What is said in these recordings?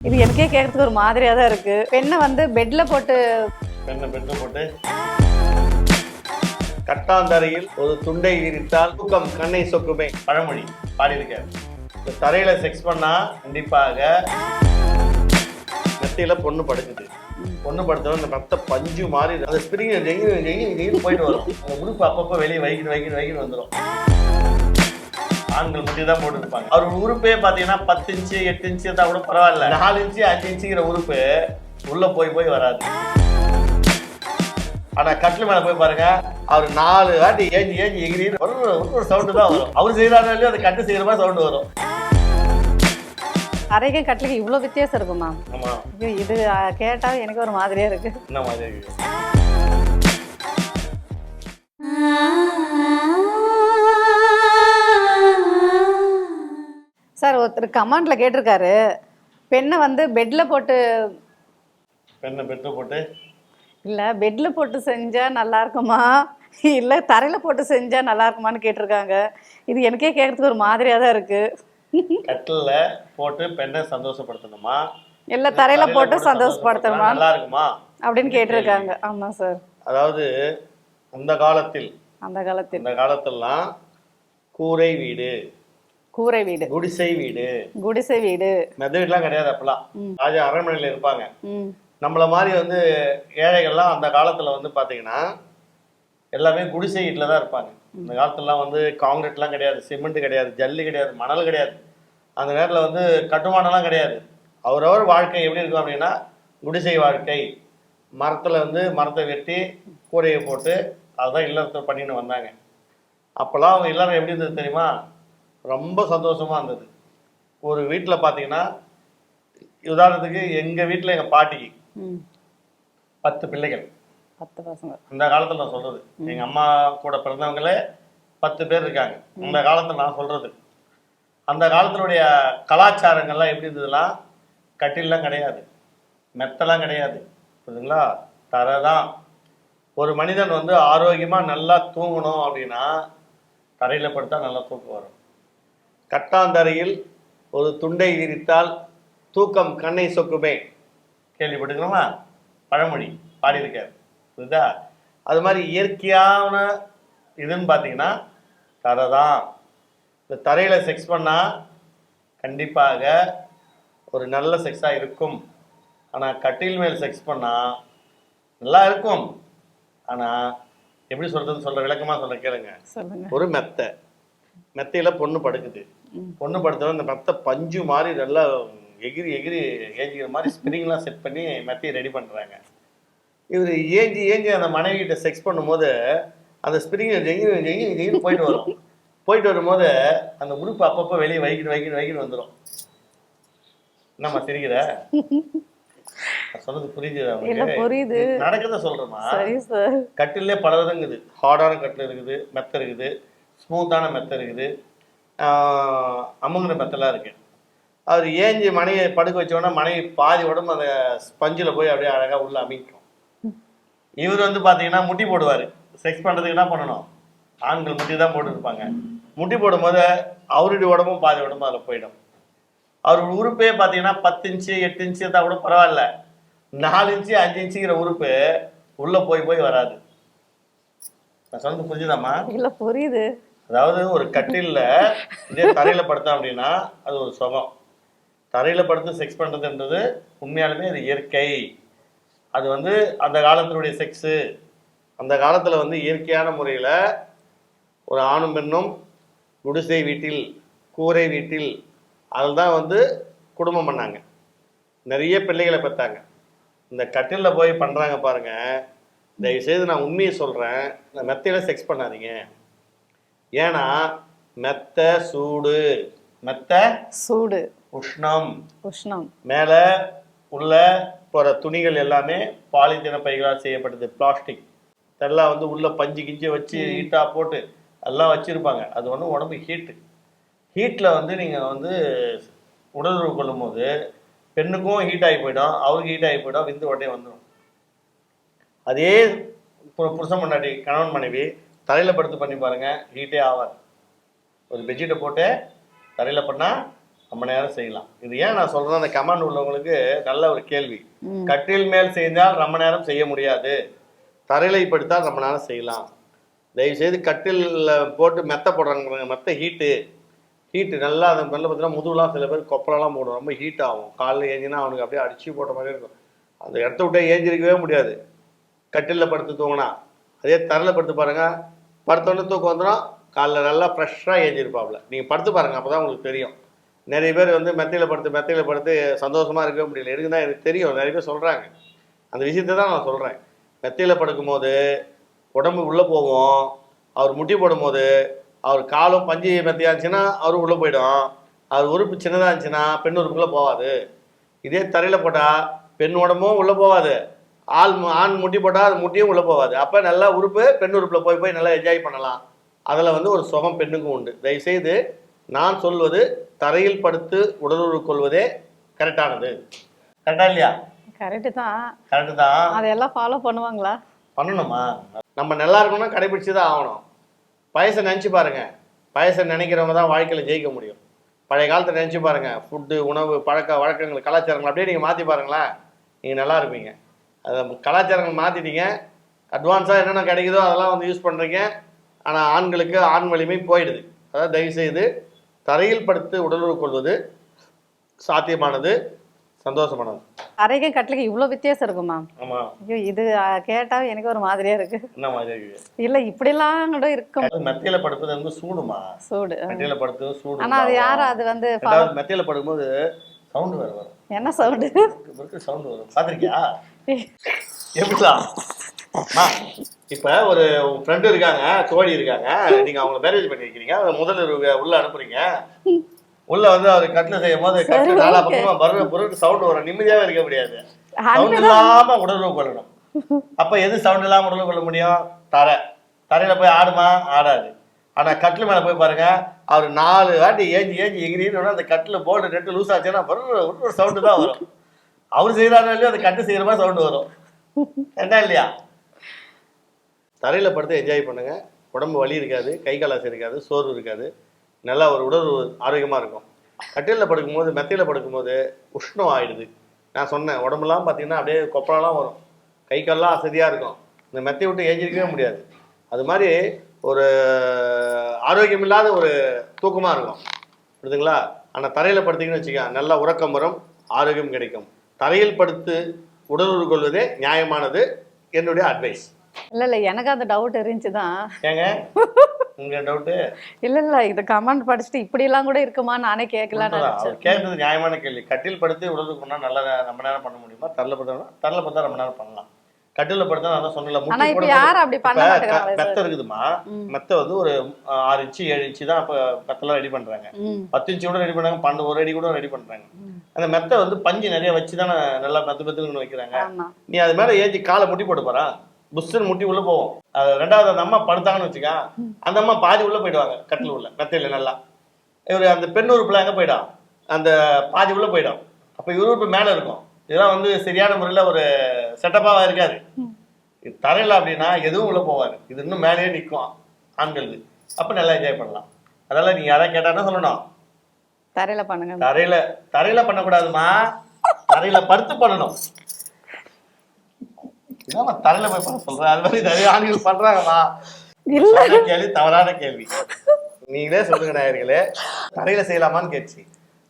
இது எனக்கே கேட்கறதுக்கு ஒரு மாதிரியா தான் இருக்கு. பெண்ணை வந்து பெட்ல போட்டு பெண்ணை பெண்ணை போட்டு கட்டாந்தரையில் ஒரு துண்டை விரித்தால் தூக்கம் கண்ணை சொக்குமே. பழமொழி. பாடியிருக்காரு இந்த தரையில செக்ஸ் பண்ணா கண்டிப்பாக நெத்தியில பொண்ணு படுக்குது. பொண்ணு படுத்தவங்க இந்த ரத்த பஞ்சு மாதிரி அந்த ஸ்பிரிங் ஜெங்கி ஜெங்கி போயிட்டு வரும். அந்த உடுப்பு அப்பப்போ வெளியே வைக்கிட்டு வைக்கிட்டு வைக்கிட்டு வந்துடும் ஆண்கள் முட்டி தான் போட்டுருப்பாங்க. அவர் உறுப்பே பார்த்தீங்கன்னா பத்து இன்ச்சு எட்டு இன்ச்சு இருந்தால் கூட பரவாயில்ல. நாலு இன்ச்சு அஞ்சு இன்ச்சுங்கிற உறுப்பு உள்ள போய் போய் வராது. ஆனா கட்டில் மேல போய் பாருங்க அவர் நாலு வாட்டி ஏஞ்சி ஏஞ்சி எகிரி ஒரு ஒரு சவுண்டு தான் வரும். அவர் செய்யறாரு இல்லையோ அந்த கட்டு செய்யற மாதிரி சவுண்டு வரும். அரைக்கும் கட்டிலுக்கு இவ்வளோ வித்தியாசம் இருக்குமா? ஆமா. ஐயோ, இது அஹ், கேட்டா எனக்கு ஒரு மாதிரியா இருக்கு. என்ன மாதிரி இருக்கு? சார் ஒருத்தர் கமெண்ட்ல கேட்டிருக்காரு. பெண்ணை வந்து பெட்ல போட்டு பெண்ணை பெட்டு போட்டு? இல்ல பெட்ல போட்டு செஞ்சா நல்லா இருக்குமா? இல்ல தரையில போட்டு செஞ்சா நல்லா இருக்குமான்னு கேட்டிருக்காங்க. இது எனக்கே கேட்கறதுக்கு ஒரு மாதிரியா தான் இருக்கு. கட்டில்ல போட்டு பெண்ணை சந்தோஷப்படுத்தணுமா? இல்ல தரையில போட்டு சந்தோஷப்படுத்தணுமா? நல்லா இருக்குமா? அப்படின்னு கேட்டிருக்காங்க. ஆமா சார். அதாவது அந்த காலத்தில் அந்த காலத்தில். அந்த காலத்திலலாம் கூரை வீடு. கூரை வீடு. குடிசை வீடு. குடிசை வீடு. மெத வீடுலாம் கிடையாது அப்பெல்லாம். ராஜா அரண்மனையில் இருப்பாங்க. நம்மள மாதிரி வந்து ஏழைகள்லாம் அந்த காலத்துல வந்து பாத்தீங்கன்னா எல்லாமே குடிசை வீட்டில் தான் இருப்பாங்க. இந்த காலத்துலலாம் வந்து காங்கிரீட்லாம் கிடையாது சிமெண்ட் கிடையாது ஜல்லி கிடையாது மணல் கிடையாது. அந்த நேரத்தில் வந்து கட்டுமானம்லாம் கிடையாது. அவரவர் வாழ்க்கை எப்படி இருக்கும் அப்படின்னா குடிசை வாழ்க்கை. மரத்தில் வந்து மரத்தை வெட்டி கூரையை போட்டு அதுதான் இல்லறத்தை பண்ணின்னு வந்தாங்க. அப்போல்லாம் அவங்க இல்லறம் எப்படி இருந்தது தெரியுமா? ரொம்ப சந்தோஷமா இருந்தது. ஒரு வீட்டில் பார்த்தீங்கன்னா உதாரணத்துக்கு எங்கள் வீட்டில் எங்கள் பாட்டிக்கு ம். பத்து பிள்ளைகள். பத்து பசங்க. இந்த காலத்துல நான் சொல்றது. எங்க அம்மா கூட பிறந்தவங்களே பத்து பேர் இருக்காங்க. இந்த காலத்துல நான் சொல்றது. அந்த காலத்தினுடைய கலாச்சாரங்கள்லாம் எப்படி இருந்ததுன்னா கட்டில்லாம் கிடையாது. மெத்தெல்லாம் கிடையாது. புரியுதுங்களா? தரை தான். ஒரு மனிதன் வந்து ஆரோக்கியமா நல்லா தூங்கணும் அப்படின்னா தரையில படுத்தா நல்லா தூக்கம் வரும். கட்டாந்தரையில் ஒரு துண்டை விரித்தால் தூக்கம் கண்ணை சொக்குமே. கேள்விப்பட்டுக்கிறோமா பழமொழி பாடியிருக்காரு புரியுதா? அது மாதிரி இயற்கையான இதுன்னு பார்த்தீங்கன்னா தரை தான். இந்த தரையில் செக்ஸ் பண்ணால் கண்டிப்பாக ஒரு நல்ல செக்ஸாக இருக்கும். ஆனால் கட்டில் மேல் செக்ஸ் பண்ணால் நல்லா இருக்கும். ஆனால் எப்படி சொல்கிறதுன்னு சொல்கிற விளக்கமாக சொல்ல கேளுங்க. ஒரு மெத்தை. மெத்தையில பொண்ணு படுக்குது. பொண்ணு படுத்தவன் இந்த மெத்தை பஞ்சு மாதிரி நல்லா எகிரி எகிரி ஏஞ்சிக்கிற மாதிரி ஸ்ப்ரிங்லாம் செட் பண்ணி மெத்தையை ரெடி பண்றாங்க. இவர் ஏஞ்சி ஏஞ்சி அந்த மனைவி கிட்ட செக்ஸ் பண்ணும்போது அந்த ஸ்ப்ரிங் ஜெங்கி ஜெங்கி ஜெங்கி போயிட்டு வரும். போயிட்டு வரும்போது அந்த உறுப்பு அப்பப்போ வெளியே வைக்கிட்டு வைக்கிட்டு வைக்கிட்டு வந்துடும் என்னம்மா சிரிக்கிற? சொன்னது புரிஞ்சுதா? புரியுது? நடக்கிறத சொல்றேம்மா. கட்டிலே பல விதங்குது ஹார்டான கட்டில் இருக்குது மெத்தை இருக்குது. ஸ்மூத்தான மெத்தை இருக்குது. அம்முங்கிற அமுங்கின மெத்தெல்லாம் இருக்கு. அவர் ஏஞ்சி மனைவி படுக்க வச்சோன்னா மனைவி பாதி உடம்பு அந்த ஸ்பஞ்சில் போய் அப்படியே அழகாக உள்ள அமைக்கும் இவர் வந்து பார்த்தீங்கன்னா முட்டி போடுவார். செக்ஸ் பண்ணுறதுக்கு என்ன பண்ணணும்? ஆண்கள் முட்டி தான் போட்டுருப்பாங்க. முட்டி போடும்போது அவருடைய உடம்பும் பாதி உடம்பு அதில் போயிடும். அவர் உறுப்பே பார்த்தீங்கன்னா பத்து இன்ச்சு எட்டு இன்ச்சு இருந்தால் கூட பரவாயில்ல. நாலு இன்ச்சு அஞ்சு இன்ச்சுங்கிற உறுப்பு உள்ளே போய் போய் வராது. நான் சொல்லுங்க புரிஞ்சுதாம்மா? இல்லை புரியுது. அதாவது ஒரு கட்டில்ல இதே தரையில படுத்தோம் அப்படின்னா அது ஒரு சுகம். தரையில படுத்து செக்ஸ் பண்றதுன்றது உண்மையாலுமே அது இயற்கை. அது வந்து அந்த காலத்தினுடைய செக்ஸு அந்த காலத்துல வந்து இயற்கையான முறையில ஒரு ஆணும் பெண்ணும் குடிசை வீட்டில் கூரை வீட்டில் அதில் தான் வந்து குடும்பம் பண்ணாங்க. நிறைய பிள்ளைகளை பெற்றாங்க இந்த கட்டிலில் போய் பண்ணுறாங்க பாருங்க. தயவுசெய்து நான் உண்மையை சொல்கிறேன் இந்த மெத்தையில செக்ஸ் பண்ணாதீங்க. ஏன்னா மெத்த சூடு. மெத்த சூடு. உஷ்ணம். உஷ்ணம். மேலே உள்ள போகிற துணிகள் எல்லாமே பாலித்தீன பைகளால் செய்யப்பட்டது பிளாஸ்டிக். இதெல்லாம் வந்து உள்ள பஞ்சு கிஞ்சு வச்சு ஹீட்டாக போட்டு எல்லாம் வச்சுருப்பாங்க. அது வந்து உடம்பு ஹீட்டு. ஹீட்டில் வந்து நீங்கள் வந்து உடலுறவு கொள்ளும்போது பெண்ணுக்கும் ஹீட் ஆகி போயிடும் அவருக்கு ஹீட் ஆகி போயிடும் விந்து உடனே வந்துடும் அதே புருஷன் முன்னாடி கணவன் மனைவி தலையில் படுத்து பண்ணி பாருங்க. ஹீட்டே ஆகாது ஒரு பெட்ஷீட்டை போட்டு தரையில் பண்ணால் ரொம்ப நேரம் செய்யலாம். இது ஏன் நான் சொல்றேன் அந்த கமாண்ட் உள்ளவங்களுக்கு நல்ல ஒரு கேள்வி. கட்டில் மேல் செய்தால் ரொம்ப நேரம் செய்ய முடியாது. தரையிலை படுத்தால் ரொம்ப நேரம் செய்யலாம். தயவு செய்து கட்டிலில் போட்டு மெத்த போடுறாங்க மெத்த ஹீட்டு ஹீட்டு நல்லா அந்த மெல்ல பார்த்தீங்கன்னா முதுகுலாம் சில பேர் கொப்பளம்லாம் போடும். ரொம்ப ஹீட் ஆகும். காலைல ஏஞ்சினா அவனுக்கு அப்படியே அடிச்சு போட்ட மாதிரி இருக்கும். அந்த இடத்த விட்டே ஏஞ்சிருக்கவே முடியாது. கட்டிலில் படுத்து தூங்கினா. அதே தரையில் படுத்து பாருங்க படுத்தோடனே தூக்கம் வந்துடும் காலைல நல்லா ஃப்ரெஷ்ஷாக ஏஞ்சிருப்பாப்புல நீங்கள் படுத்து பாருங்க அப்போ தான் உங்களுக்கு தெரியும். நிறைய பேர் வந்து மெத்தையில் படுத்து மெத்தையில் படுத்து சந்தோஷமாக இருக்கவே முடியல. எதுக்கு தான் எனக்கு தெரியும். நிறைய பேர் சொல்கிறாங்க அந்த விஷயத்தை தான் நான் சொல்கிறேன் மெத்தையில் படுக்கும்போது உடம்பு உள்ளே போகும். அவர் முட்டி போடும்போது அவர் காலும் பஞ்சு மெத்தையாக இருந்துச்சுன்னா அவரும் உள்ளே போயிடும். அவர் உறுப்பு சின்னதாக இருந்துச்சுன்னா பெண் உறுப்புக்குள்ளே போகாது. இதே தரையில் போட்டால் பெண் உடம்பும் உள்ளே போகாது. ஆள் ஆண் முட்டி போட்டால் அது முட்டியும் உள்ளே போகாது அப்போ நல்லா உறுப்பு பெண் உறுப்பில் போய் போய் நல்லா என்ஜாய் பண்ணலாம். அதில் வந்து ஒரு சுகம் பெண்ணுக்கும் உண்டு. தயவுசெய்து நான் சொல்வது தரையில் படுத்து உடலுறவு கொள்வதே கரெக்டானது. கரெக்டா இல்லையா? கரெக்டு தான். கரெக்டு தான். அதையெல்லாம் ஃபாலோ பண்ணுவாங்களா? பண்ணணுமா? நம்ம நல்லா இருக்கணும்னா கடைபிடிச்சு தான் ஆகணும். வயசை நினச்சி பாருங்க. வயசை நினைக்கிறவங்க தான் வாழ்க்கையில் ஜெயிக்க முடியும். பழைய காலத்தை நினச்சி பாருங்க. ஃபுட்டு உணவு பழக்க வழக்கங்கள் கலாச்சாரங்கள் அப்படியே நீங்கள் மாற்றி பாருங்களேன். நீங்கள் நல்லா இருப்பீங்க. அதை கலாச்சாரங்கள் மாற்றிட்டீங்க அட்வான்ஸாக என்னென்ன கிடைக்குதோ அதெல்லாம் வந்து யூஸ் பண்ணுறீங்க ஆனால் ஆண்களுக்கு ஆண் வலிமை போயிடுது. அதாவது தயவுசெய்து தரையில் படுத்து உடலுறவு கொள்வது சாத்தியமானது சந்தோஷமானது. அறைக்கும் கட்டிலுக்கு இவ்வளோ வித்தியாசம் இருக்குமா ஆமாம் ஐயோ இது கேட்டா எனக்கு ஒரு மாதிரியா இருக்கு. என்ன மாதிரி இருக்குது இல்ல இப்படிலாம் கூட இருக்கும். மெத்தையில் படுப்பது வந்து சூடுமா? சூடு மெத்தையில படுத்து சூடு ஆனா அது. யாரும் அது வந்து மெத்தையில படுக்கும்போது சவுண்ட் வேற வரும். என்ன சவுண்டு சவுண்ட் வரும். பாத்திருக்கியா எப்படிதான் அம்மா, இப்ப ஒரு ஃப்ரெண்டு இருக்காங்க தோழி இருக்காங்க. நீங்க அவங்க மேரேஜ் பண்ணிருக்கீங்க முதல் உள்ள அனுப்புறீங்க. உள்ள வந்து அவர் கட்டில செய்யும் போது கட்டில நாலா. பக்கமா பருவ பொருள் சவுண்ட் வரும். நிம்மதியாவே இருக்க முடியாது. சவுண்ட். இல்லாம உடலுறவு கொள்ளணும். அப்ப எது சவுண்ட் இல்லாம உடலுறவு கொள்ள முடியும்? தரை. தரையில போய் ஆடுமா? ஆடாது. ஆனா கட்டில் மேல போய் பாருங்க அவர் நாலு வாட்டி ஏஞ்சி ஏஞ்சி எங்கிரின்னு அந்த கட்டில் போர்டு ரெண்டு லூஸ் ஆச்சுன்னா ஒரு சவுண்டு தான் வரும். அவர் செய்யறாரு இல்லையோ அந்த கட்டு செய்யற மாதிரி சவுண்டு வரும். ரெண்டா இல்லையா? தரையில படுத்து என்ஜாய் பண்ணுங்க. உடம்பு வலி இருக்காது கை காலாசு இருக்காது சோர்வு இருக்காது. நல்லா ஒரு உடல் ஆரோக்கியமா இருக்கும். கட்டிலில் படுக்கும்போது மெத்தையில படுக்கும்போது உஷ்ணம் ஆயிடுது. நான் சொன்னேன் உடம்புலாம் பார்த்தீங்கன்னா அப்படியே கொப்பலாம் வரும். கை கால்லாம் அசதியாக இருக்கும். இந்த மெத்தையை விட்டு ஏஞ்சிருக்கவே முடியாது. அது மாதிரி ஒரு ஆரோக்கியம் இல்லாத ஒரு தூக்கமாக இருக்கும். புரியுதுங்களா? ஆனால் தரையில் படுத்திங்கன்னு வச்சுக்கோங்க நல்லா உறக்கம் வரும் ஆரோக்கியம் கிடைக்கும். தரையில் படுத்து உடலுறவு கொள்வதே நியாயமானது என்னுடைய அட்வைஸ் இல்ல இல்ல எனக்கு அந்த டவுட் இருந்துச்சு தான் ஏங்க? உங்க டவுட்டு இல்ல இல்ல இது கமெண்ட் படிச்சுட்டு இப்படி எல்லாம் கூட இருக்குமா? நானே கேட்கலாம்னு நினைச்சேன். கேட்டது நியாயமான கேள்வி. கட்டில் படுத்து உடலுக்கு நல்லா ரொம்ப நேரம் பண்ண முடியுமா? தரல படுத்தா தரல படுத்தா ரொம்ப நேரம் பண்ணலாம். கட்டில படுத்தா நான் சொன்னல முட்டி யாரும் அப்படி மெத்த இருக்குதுமா. மெத்த வந்து ஒரு ஆறு இன்ச்சு ஏழு இன்ச்சு தான் இப்ப மெத்தெல்லாம் ரெடி பண்றாங்க. பத்து இன்ச்சு கூட ரெடி பண்ணாங்க பன்னெண்டு ஒரு அடி கூட ரெடி பண்றாங்க. அந்த மெத்த வந்து பஞ்சு நிறைய வச்சு தானே நல்லா மெத்து மெத்துன்னு வைக்கிறாங்க. நீ அது மேல ஏஞ்சி காலை முட்டி போட்டு போறா? புஷ்ஷுன்னு முட்டி உள்ள போவோம் அது ரெண்டாவது அந்த அம்மா படுத்தாங்கன்னு வச்சுக்க அந்த அம்மா பாதி உள்ள போயிடுவாங்க கட்டில் உள்ள மெத்தையில நல்லா. இவர் அந்த பெண் உறுப்புல எங்க போயிடும்? அந்த பாதி உள்ள போயிடும். அப்ப இவர் உறுப்பு மேல இருக்கும். இதெல்லாம் வந்து சரியான முறையில ஒரு செட்டப்பாவா இருக்காது தரையில அப்படின்னா எதுவும் உள்ள போவாது இது இன்னும் மேலேயே நிற்கும் ஆண்களுக்கு அப்ப நல்லா என்ஜாய் பண்ணலாம். அதெல்லாம் நீங்க யாராவது கேட்டான்னா சொல்லணும். தரையில பண்ணுங்க. தரையில தரையில பண்ணக்கூடாதுமா. தரையில படுத்து பண்ணணும். தரையில போய் பண்ண சொல்றேன் அது மாதிரி நிறைய ஆண்கள் பண்றாங்கம்மா. கேள்வி தவறான கேள்வி. நீங்களே சொல்லுங்க நாயர்களே. தரையில செய்யலாமான்னு கேட்டுச்சு.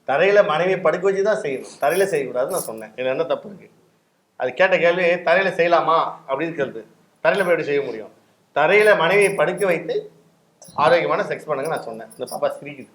தரையில மனைவி படுக்க வச்சு தான் செய்யணும். தரையில செய்யக்கூடாதுன்னு நான் சொன்னேன். என்ன தப்பு இருக்கு? அது கேட்ட கேள்வி தரையில செய்யலாமா? அப்படின்னு கேள்வி. தரையில போய் எப்படி செய்ய முடியும்? தரையில மனைவியை படுக்க வைத்து ஆரோக்கியமான செக்ஸ் பண்ணுங்க நான் சொன்னேன். இந்த பாப்பா சிரிக்குது.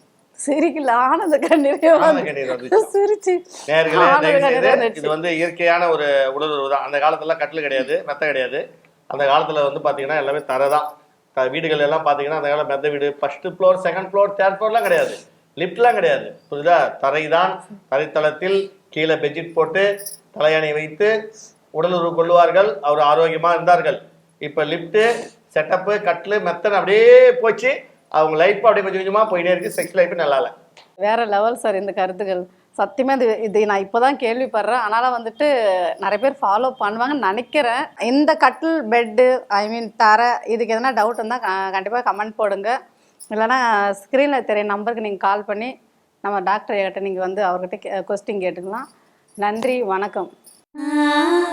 சிரிக்கல. ஆனந்த கண்ணீரே. சிரிச்சு. இது வந்து இயற்கையான ஒரு உடலுறவு தான். அந்த காலத்துல கட்டில் கிடையாது மெத்த கிடையாது. அந்த காலத்துல வந்து பாத்தீங்கன்னா எல்லாமே தரை தான். த- வீடுகள் எல்லாம் பாத்தீங்கன்னா அந்த காலம் மெத்த வீடு. First floor second floor third ஃப்ளோர்லாம் கிடையாது. லிஃப்ட்லாம் கிடையாது. புரியுதா? தரைதான். தரைத்தளத்தில் கீழே பெட்ஷீட் போட்டு தலையணை வைத்து உடலுறவு கொள்வார்கள் அவர் ஆரோக்கியமாக இருந்தார்கள். இப்போ லிஃப்ட்டு செட்டப்பு கட்டில் மெத்தன் அப்படியே போச்சு. அவங்க லைஃப் அப்படியே கொஞ்சம் கொஞ்சமாக போயிட்டே இருக்கு. செக்ஸ் லைஃப் நல்லா இல்லை. வேற லெவல் சார் இந்த கருத்துக்கள். சத்தியமாக இது இது நான் இப்போ தான் கேள்விப்படுறேன். அதனால் வந்துட்டு நிறைய பேர் ஃபாலோ பண்ணுவாங்கன்னு நினைக்கிறேன். இந்த கட்டில் பெட்டு ஐ மீன் தர இதுக்கு எதனா டவுட் இருந்தால் கண்டிப்பாக கமெண்ட் போடுங்க. இல்லைன்னா ஸ்க்ரீனில் தெரிய நம்பருக்கு நீங்கள் கால் பண்ணி நம்ம டாக்டர் கிட்ட நீங்கள் வந்து அவர்கிட்ட கொஸ்டின் கேட்டுக்கலாம். நன்றி வணக்கம். ஆ.